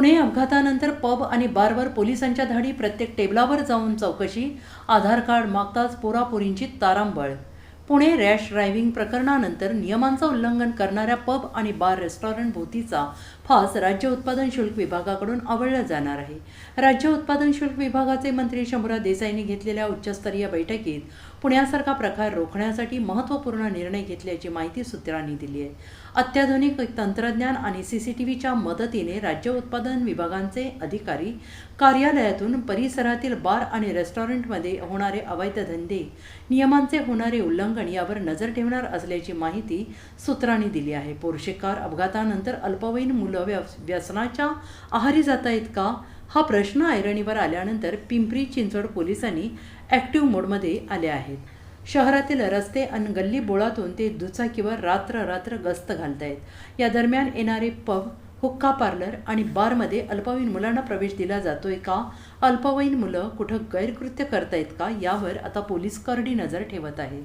पुणे अपघातानंतर पब आणि बारवर पोलिसांच्या धाडी प्रत्येक टेबलावर जाऊन चौकशी आधार कार्ड मागताच पोरापोरींची तारांबळ पुणे रॅश ड्रायव्हिंग प्रकरणानंतर नियमांचं उल्लंघन करणाऱ्या पब आणि बार रेस्टॉरंट भोवतीचा फास राज्य उत्पादन शुल्क विभागाकडून आवळला जाणार आहे. राज्य उत्पादन शुल्क विभागाचे मंत्री शंभूरा देसाईंनी घेतलेल्या उच्चस्तरीय बैठकीत पुण्यासारखा प्रकार रोखण्यासाठी महत्त्वपूर्ण निर्णय घेतल्याची माहिती सूत्रांनी दिली आहे. अत्याधुनिक तंत्रज्ञान आणि सी सी टी व्हीच्या मदतीने राज्य उत्पादन विभागांचे अधिकारी कार्यालयातून परिसरातील बार आणि रेस्टॉरंटमध्ये होणारे अवैध धंदे नियमांचे होणारे उल्लंघन यावर नजर ठेवणार असल्याची माहिती सूत्रांनी दिली आहे. पोर्शे कार अपघातानंतर अल्पवयीन मुलं व्यस व्यसनाच्या आहारी जात आहेत का हा प्रश्न ऐरणीवर आल्यानंतर पिंपरी चिंचवड पोलिसांनी ॲक्टिव्ह मोडमध्ये आले आहेत. शहरातील रस्ते आणि गल्ली बोळातून ते दुचाकीवर रात्र रात्र गस्त घालतायत. या दरम्यान येणारे पब हुक्का पार्लर आणि बारमध्ये अल्पवयीन मुलांना प्रवेश दिला जातोय का? अल्पवयीन मुलं कुठं गैरकृत्य करतायत का? यावर आता पोलीस करडी नजर ठेवत आहेत.